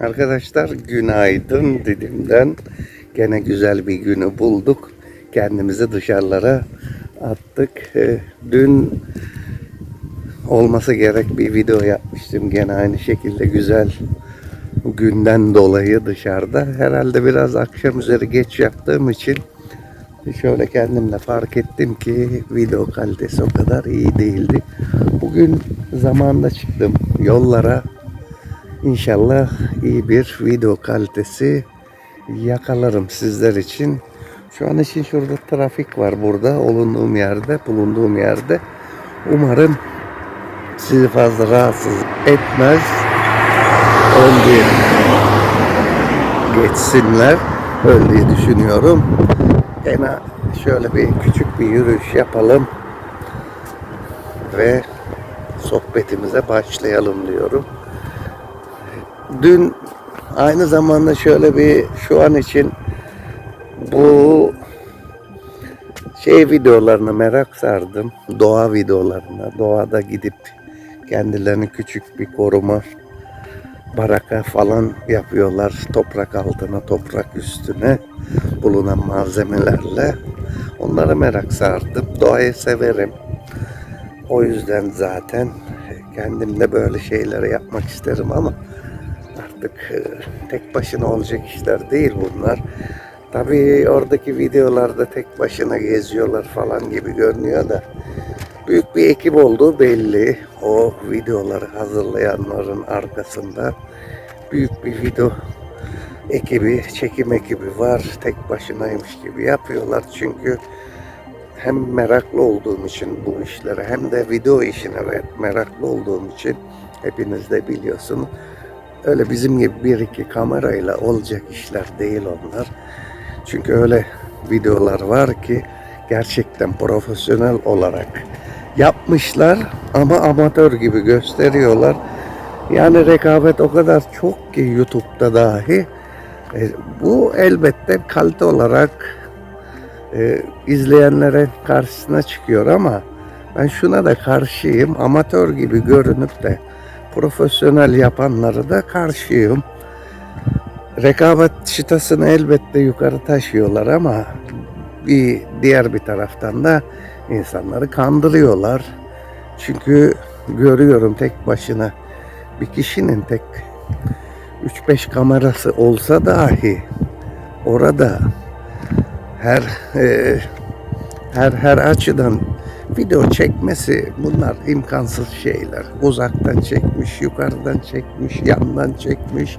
Arkadaşlar günaydın Didim'den. Gene güzel bir günü bulduk. Kendimizi dışarılara attık. Ee, Dün olması gerek bir video yapmıştım. Gene aynı şekilde güzel günden dolayı dışarıda. Herhalde biraz akşam üzeri geç yaptığım için şöyle kendimle fark ettim ki video kalitesi o kadar iyi değildi. Bugün zamanında çıktım yollara. İnşallah iyi bir video kalitesi yakalarım sizler için. Şu an için şurada trafik var burada bulunduğum yerde, bulunduğum yerde. Umarım sizi fazla rahatsız etmez. Öyle geçsinler. Öyle düşünüyorum. Gene şöyle bir küçük bir yürüyüş yapalım ve sohbetimize başlayalım diyorum. Dün aynı zamanda şöyle bir şu an için bu şey videolarına merak sardım. Doğa videolarına. Doğada gidip kendilerini küçük bir koruma baraka falan yapıyorlar. Toprak altına, toprak üstüne bulunan malzemelerle. Onlara merak sardım. Doğayı severim. O yüzden zaten kendim de böyle şeyleri yapmak isterim ama artık e, tek başına olacak işler değil bunlar. Tabii oradaki videolarda tek başına geziyorlar falan gibi görünüyor da büyük bir ekip olduğu belli. O videoları hazırlayanların arkasında büyük bir video ekibi, çekim ekibi var. Tek başınaymış gibi yapıyorlar çünkü hem meraklı olduğum için bu işlere hem de video işine meraklı olduğum için hepiniz de biliyorsunuz. Öyle bizim gibi bir iki kamerayla olacak işler değil onlar. Çünkü öyle videolar var ki gerçekten profesyonel olarak yapmışlar ama amatör gibi gösteriyorlar. Yani rekabet o kadar çok ki YouTube'da dahi. E, bu elbette kalite olarak e, izleyenlere karşısına çıkıyor ama ben şuna da karşıyım. Amatör gibi görünüp de profesyonel yapanları da karşıyım. Rekabet çıtasını elbette yukarı taşıyorlar ama bir diğer bir taraftan da insanları kandırıyorlar. Çünkü görüyorum tek başına bir kişinin tek 3-5 kamerası olsa dahi orada her e, her her açıdan video çekmesi bunlar imkansız şeyler. Uzaktan çekmiş, yukarıdan çekmiş, yandan çekmiş,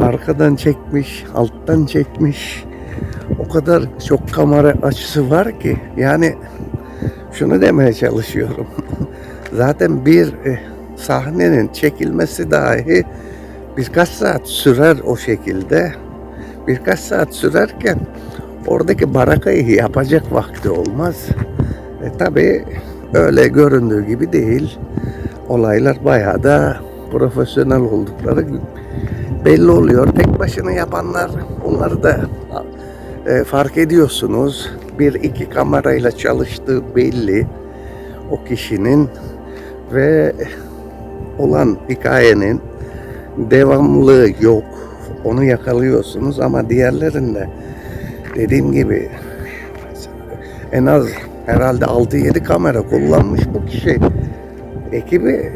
arkadan çekmiş, alttan çekmiş. O kadar çok kamera açısı var ki yani şunu demeye çalışıyorum. Zaten bir e, sahnenin çekilmesi dahi birkaç saat sürer o şekilde. Birkaç saat sürerken oradaki barakayı yapacak vakti olmaz. E, tabii öyle göründüğü gibi değil. Olaylar bayağı da profesyonel oldukları belli oluyor. Tek başına yapanlar onları da e, fark ediyorsunuz. Bir iki kamerayla çalıştığı belli o kişinin ve olan hikayenin devamlılığı yok. Onu yakalıyorsunuz ama diğerlerinde dediğim gibi en az herhalde 6-7 kamera kullanmış bu kişi. Ekibi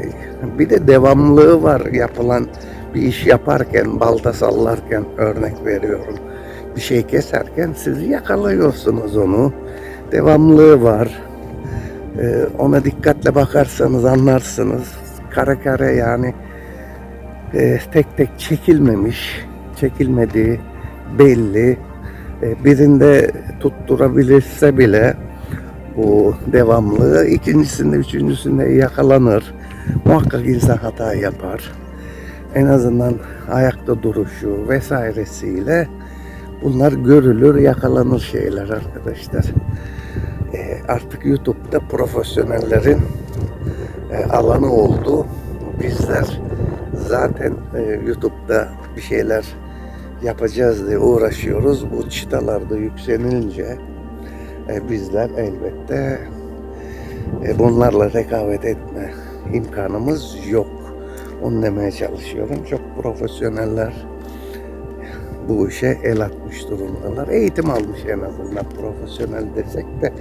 bir de devamlılığı var yapılan bir iş yaparken, balta sallarken örnek veriyorum. Bir şey keserken siz yakalıyorsunuz onu. Devamlılığı var. Ee, ona dikkatle bakarsanız anlarsınız. Kare kare yani e, tek tek çekilmemiş, çekilmediği belli. E, birinde tutturabilirse bile bu devamlı ikincisinde, üçüncüsünde yakalanır. Muhakkak insan hata yapar. En azından ayakta duruşu vesairesiyle bunlar görülür, yakalanır şeyler arkadaşlar. E, artık YouTube'da profesyonellerin e, alanı oldu. Bizler zaten e, YouTube'da bir şeyler yapacağız diye uğraşıyoruz. Bu çıtalarda yükselilince e, bizler elbette e, bunlarla rekabet etme imkanımız yok. Onu demeye çalışıyorum. Çok profesyoneller bu işe el atmış durumdalar. Eğitim almış en azından profesyonel desek de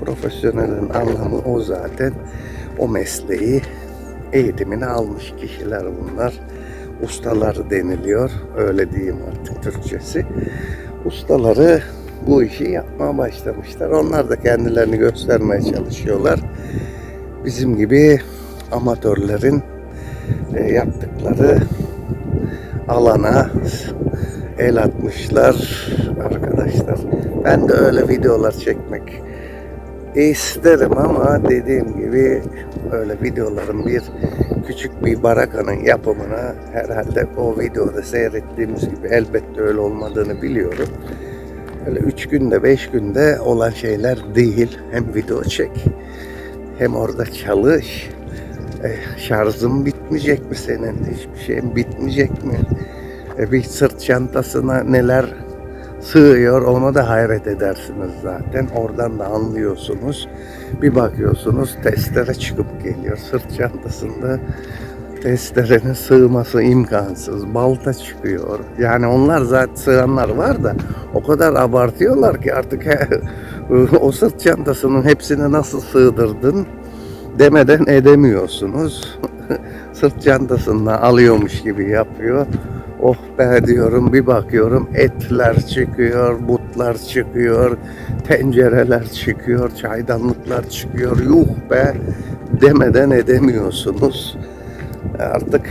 profesyonelin anlamı o zaten. O mesleği eğitimini almış kişiler bunlar. Ustalar deniliyor. Öyle diyeyim artık Türkçesi. Ustaları bu işi yapmaya başlamışlar. Onlar da kendilerini göstermeye çalışıyorlar. Bizim gibi amatörlerin e, yaptıkları alana el atmışlar arkadaşlar. Ben de öyle videolar çekmek isterim ama dediğim gibi öyle videoların bir küçük bir barakanın yapımına herhalde o videoda seyrettiğimiz gibi elbette öyle olmadığını biliyorum. Öyle üç günde beş günde olan şeyler değil. Hem video çek hem orada çalış. E, şarjın bitmeyecek mi senin? Hiçbir şeyin bitmeyecek mi? E, bir sırt çantasına neler sığıyor ona da hayret edersiniz zaten. Oradan da anlıyorsunuz. Bir bakıyorsunuz testere çıkıp geliyor. Sırt çantasında testerenin sığması imkansız. Balta çıkıyor. Yani onlar zaten sığanlar var da o kadar abartıyorlar ki artık o sırt çantasının hepsini nasıl sığdırdın demeden edemiyorsunuz. sırt çantasından alıyormuş gibi yapıyor. Oh be diyorum bir bakıyorum etler çıkıyor, butlar çıkıyor, tencereler çıkıyor, çaydanlıklar çıkıyor. Yuh be demeden edemiyorsunuz. Artık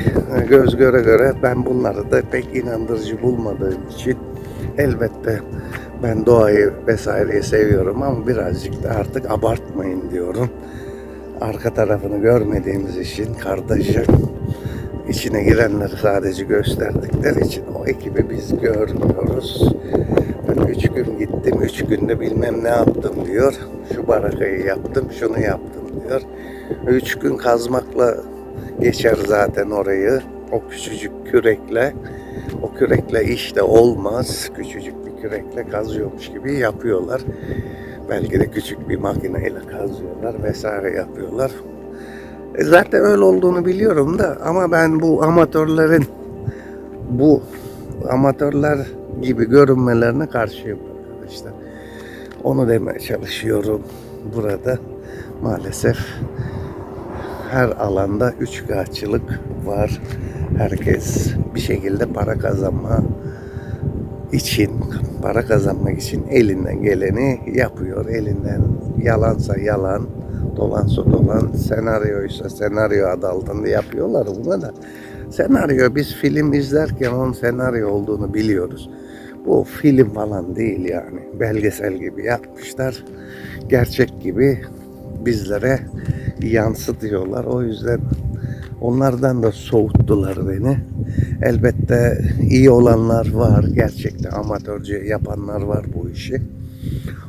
göz göre göre ben bunları da pek inandırıcı bulmadığım için elbette ben doğayı vesaireyi seviyorum ama birazcık da artık abartmayın diyorum. Arka tarafını görmediğimiz için kardeşim içine girenleri sadece gösterdikleri için o ekibi biz görmüyoruz. Ben üç gün gittim, üç günde bilmem ne yaptım diyor. Şu barakayı yaptım, şunu yaptım diyor. Üç gün kazmakla geçer zaten orayı. O küçücük kürekle, o kürekle işte olmaz. Küçücük bir kürekle kazıyormuş gibi yapıyorlar. Belki de küçük bir makineyle kazıyorlar vesaire yapıyorlar. E zaten öyle olduğunu biliyorum da ama ben bu amatörlerin bu amatörler gibi görünmelerine karşıyım arkadaşlar. Onu demeye çalışıyorum burada. Maalesef her alanda üçkağıtçılık var. Herkes bir şekilde para kazanma için, para kazanmak için elinden geleni yapıyor. Elinden yalansa yalan, dolansa dolan, senaryoysa senaryo adı altında yapıyorlar buna da. Senaryo biz film izlerken onun senaryo olduğunu biliyoruz. Bu film falan değil yani. Belgesel gibi yapmışlar. Gerçek gibi bizlere yansıtıyorlar. O yüzden onlardan da soğuttular beni. Elbette iyi olanlar var. Gerçekten amatörce yapanlar var bu işi.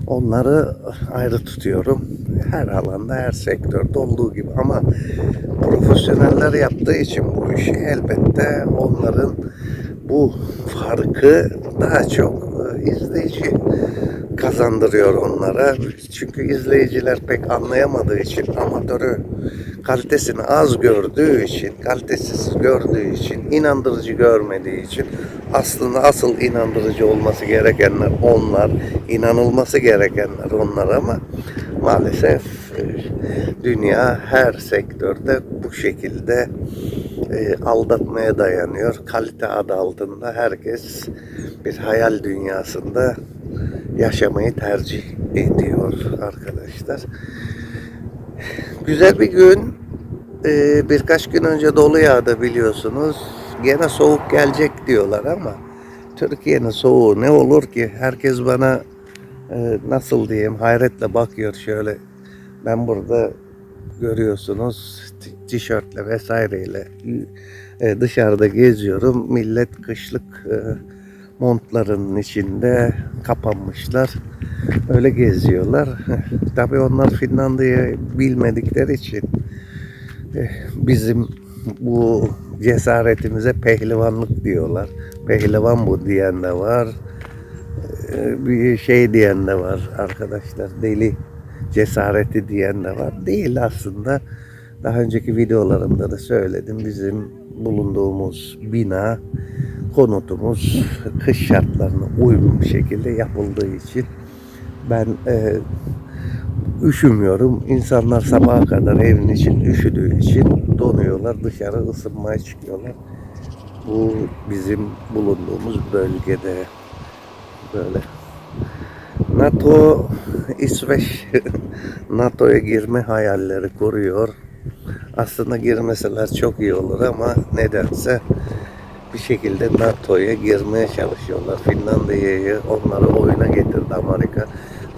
Onları ayrı tutuyorum. Her alanda, her sektörde olduğu gibi ama profesyoneller yaptığı için bu işi elbette onların bu farkı daha çok e, izleyici kazandırıyor onlara. Çünkü izleyiciler pek anlayamadığı için amatörü kalitesini az gördüğü için, kalitesiz gördüğü için, inandırıcı görmediği için aslında asıl inandırıcı olması gerekenler onlar, inanılması gerekenler onlar ama maalesef e, dünya her sektörde bu şekilde e, aldatmaya dayanıyor. Kalite adı altında herkes bir hayal dünyasında yaşamayı tercih ediyor arkadaşlar. Güzel bir gün. Ee, birkaç gün önce dolu yağdı biliyorsunuz. Gene soğuk gelecek diyorlar ama Türkiye'nin soğuğu ne olur ki? Herkes bana e, nasıl diyeyim hayretle bakıyor şöyle. Ben burada görüyorsunuz tişörtle vesaireyle e, dışarıda geziyorum. Millet kışlık e, montlarının içinde kapanmışlar. Öyle geziyorlar. Tabii onlar Finlandiya'yı bilmedikleri için eh, bizim bu cesaretimize pehlivanlık diyorlar. Pehlivan bu diyen de var. Ee, Bir şey diyen de var arkadaşlar. Deli cesareti diyen de var. Değil aslında. Daha önceki videolarımda da söyledim. Bizim bulunduğumuz bina konutumuz kış şartlarına uygun bir şekilde yapıldığı için ben e, üşümüyorum. İnsanlar sabaha kadar evin için üşüdüğü için donuyorlar. Dışarı ısınmaya çıkıyorlar. Bu bizim bulunduğumuz bölgede böyle. NATO İsveç NATO'ya girme hayalleri kuruyor. Aslında girmeseler çok iyi olur ama nedense bir şekilde NATO'ya girmeye çalışıyorlar. Finlandiya'yı onları oyuna getirdi Amerika.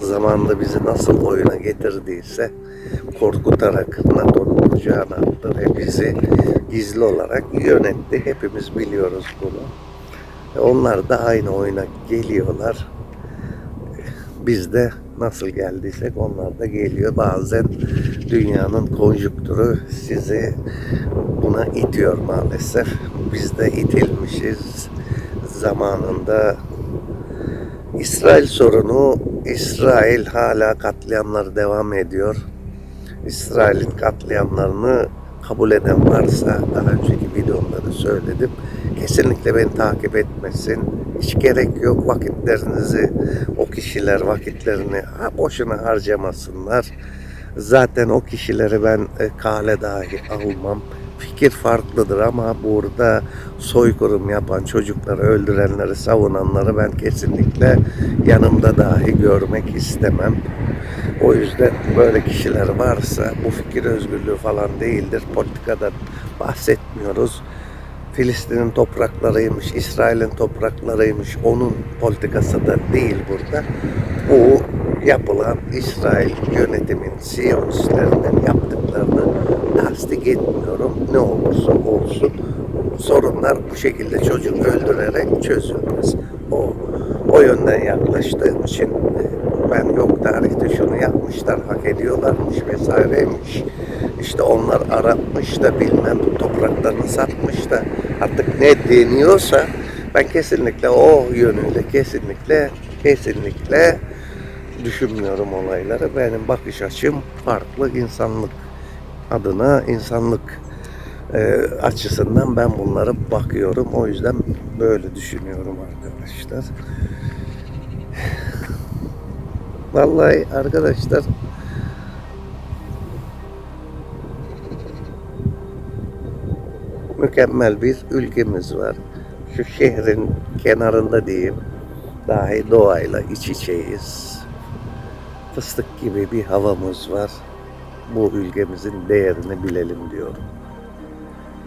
Zamanında bizi nasıl oyuna getirdiyse korkutarak NATO'nun kucağına attı ve bizi gizli olarak yönetti. Hepimiz biliyoruz bunu. E, Onlar da aynı oyuna geliyorlar. Biz de nasıl geldiysek onlar da geliyor. Bazen dünyanın konjüktürü sizi buna itiyor maalesef. Biz de itilmişiz. Zamanında İsrail sorunu, İsrail hala katliamları devam ediyor. İsrail'in katliamlarını kabul eden varsa daha önceki videomda da söyledim. Kesinlikle beni takip etmesin. Hiç gerek yok vakitlerinizi o kişiler vakitlerini ha, boşuna harcamasınlar. Zaten o kişileri ben e, kale dahi almam. Fikir farklıdır ama burada soykırım yapan çocukları öldürenleri savunanları ben kesinlikle yanımda dahi görmek istemem. O yüzden böyle kişiler varsa bu fikir özgürlüğü falan değildir. Politikadan bahsetmiyoruz. Filistin'in topraklarıymış, İsrail'in topraklarıymış. Onun politikası da değil burada. Bu yapılan İsrail yönetimin Siyonistlerinin yaptıklarını tasdik etmiyorum. Ne olursa olsun sorunlar bu şekilde çocuk öldürerek çözülmez. O, o yönden yaklaştığım için ben yok tarihte şunu yapmışlar, hak ediyorlarmış vesaireymiş. İşte onlar Arapmış da bilmem topraklarını satmış da artık ne deniyorsa ben kesinlikle o yönüyle kesinlikle kesinlikle düşünmüyorum olayları. Benim bakış açım farklı insanlık adına insanlık e, açısından ben bunlara bakıyorum. O yüzden böyle düşünüyorum arkadaşlar. Vallahi arkadaşlar mükemmel bir ülkemiz var. Şu şehrin kenarında diyeyim dahi doğayla iç içeyiz. Fıstık gibi bir havamız var. Bu ülkemizin değerini bilelim diyorum.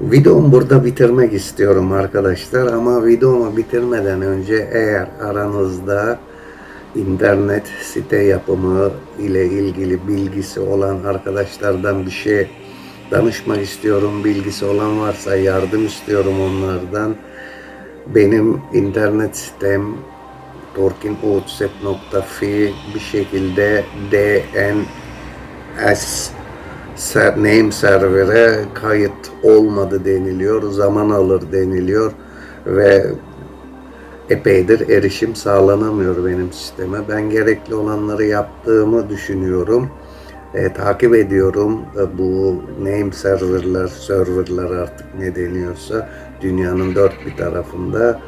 Videomu burada bitirmek istiyorum arkadaşlar ama videomu bitirmeden önce eğer aranızda internet site yapımı ile ilgili bilgisi olan arkadaşlardan bir şey danışmak istiyorum. Bilgisi olan varsa yardım istiyorum onlardan. Benim internet sitem torkinoutset.fi bir şekilde DNS name server'e kayıt olmadı deniliyor. Zaman alır deniliyor ve epeydir erişim sağlanamıyor benim sisteme. Ben gerekli olanları yaptığımı düşünüyorum. E, takip ediyorum E, bu name serverlar, serverlar artık ne deniyorsa dünyanın dört bir tarafında.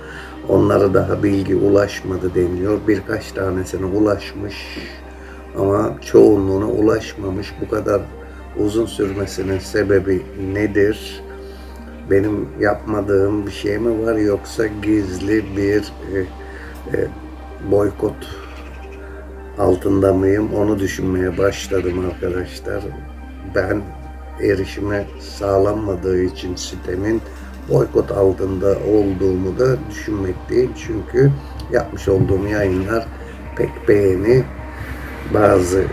Onlara daha bilgi ulaşmadı deniyor. Birkaç tanesine ulaşmış ama çoğunluğuna ulaşmamış. Bu kadar uzun sürmesinin sebebi nedir? Benim yapmadığım bir şey mi var yoksa gizli bir e, e, boykot altında mıyım onu düşünmeye başladım arkadaşlar. Ben erişime sağlanmadığı için sitemin boykot altında olduğumu da düşünmekteyim. Çünkü yapmış olduğum yayınlar pek beğeni bazı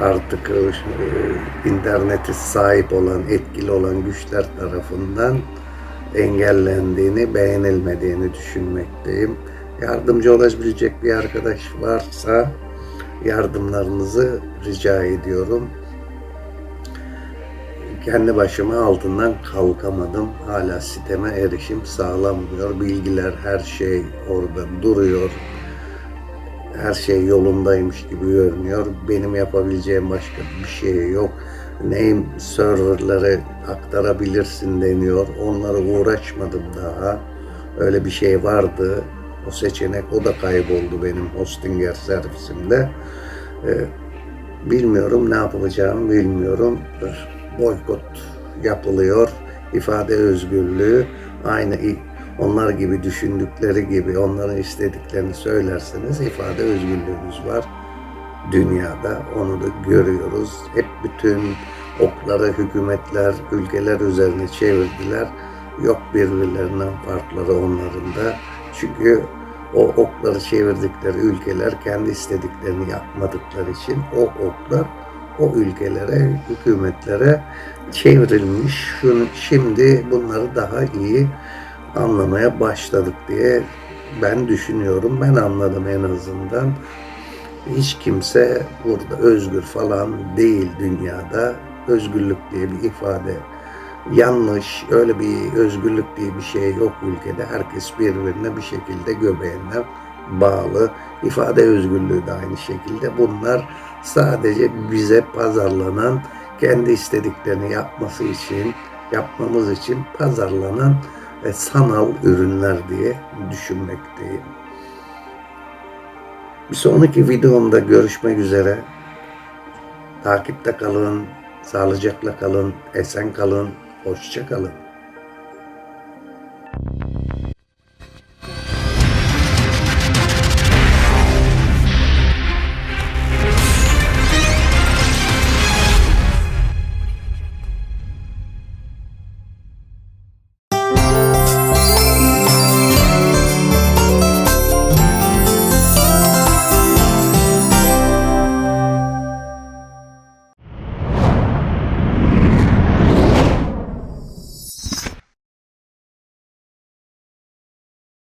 artık e, interneti sahip olan, etkili olan güçler tarafından engellendiğini, beğenilmediğini düşünmekteyim. Yardımcı olabilecek bir arkadaş varsa yardımlarınızı rica ediyorum. kendi başıma altından kalkamadım. Hala siteme erişim sağlanmıyor. Bilgiler her şey orada duruyor. Her şey yolundaymış gibi görünüyor. Benim yapabileceğim başka bir şey yok. Name serverları aktarabilirsin deniyor. Onlara uğraşmadım daha. Öyle bir şey vardı. O seçenek o da kayboldu benim Hostinger servisimde. Ee, bilmiyorum ne yapacağımı bilmiyorum. Boykot yapılıyor. İfade özgürlüğü aynı onlar gibi düşündükleri gibi onların istediklerini söylerseniz ifade özgürlüğünüz var dünyada. Onu da görüyoruz. Hep bütün okları hükümetler, ülkeler üzerine çevirdiler. Yok birbirlerinden farkları onların da. Çünkü o okları çevirdikleri ülkeler kendi istediklerini yapmadıkları için o oklar o ülkelere, hükümetlere çevrilmiş. Şimdi bunları daha iyi anlamaya başladık diye ben düşünüyorum. Ben anladım en azından. Hiç kimse burada özgür falan değil dünyada. Özgürlük diye bir ifade yanlış. Öyle bir özgürlük diye bir şey yok ülkede. Herkes birbirine bir şekilde göbeğinden bağlı. İfade özgürlüğü de aynı şekilde. Bunlar sadece bize pazarlanan, kendi istediklerini yapması için, yapmamız için pazarlanan ve sanal ürünler diye düşünmekteyim. Bir sonraki videomda görüşmek üzere. Takipte kalın, sağlıcakla kalın, esen kalın, hoşça kalın.